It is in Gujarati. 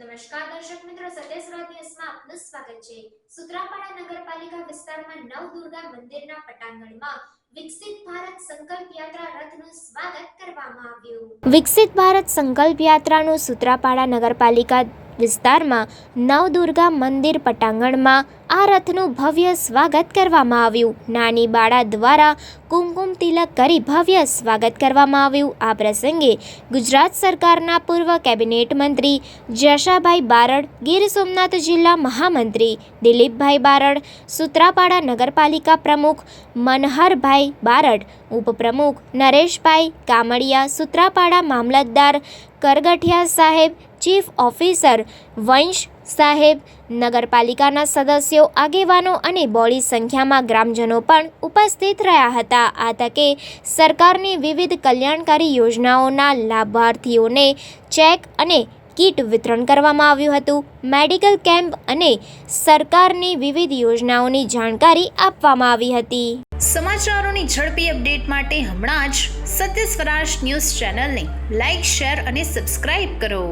દર્શક મિત્રો સત્યસ્વરાજ ન્યૂઝમાં આપનું સ્વાગત છે. સુત્રાપાડા નગરપાલિકા વિસ્તારમાં નવદુર્ગા મંદિરના પટાંગણમાં વિકસિત ભારત સંકલ્પ યાત્રા રથનું સ્વાગત કરવામાં આવ્યું. વિકસિત ભારત સંકલ્પ યાત્રાનું સુત્રાપાડા નગરપાલિકા વિસ્તારમાં નવદુર્ગા મંદિર પટાંગણમાં આ રથનું ભવ્ય સ્વાગત કરવામાં આવ્યું. નાની બાળા દ્વારા કુમકુમ તિલક કરી ભવ્ય સ્વાગત કરવામાં આવ્યું. આ પ્રસંગે ગુજરાત સરકારના પૂર્વ કેબિનેટ મંત્રી જશાભાઈ બારડ, ગીર સોમનાથ જિલ્લા મહામંત્રી દિલીપભાઈ બારડ, સુત્રાપાડા નગરપાલિકા પ્રમુખ મનહરભાઈ બારડ, ઉપપ્રમુખ નરેશભાઈ કામડિયા, સુત્રાપાડા મામલતદાર કરગઠિયા સાહેબ ચીફ ઓફિસર વંશ સાહેબ, નગરપાલિકાના સદસ્યો, આગેવાનો અને બોડી સંખ્યામાં ગ્રામજનો પણ ઉપસ્થિત રહ્યા હતા. આ તકે સરકારની વિવિધ કલ્યાણકારી યોજનાઓના લાભાર્થીઓને ચેક અને કીટ વિતરણ કરવામાં આવ્યું હતું. મેડિકલ કેમ્પ અને સરકારની વિવિધ યોજનાઓની જાણકારી આપવામાં આવી હતી. સમાચારોની ઝડપી અપડેટ માટે હમણાં જ સત્ય સ્વરાજ ન્યૂઝ ચેનલને લાઇક શેર અને સબસ્ક્રાઇબ કરો.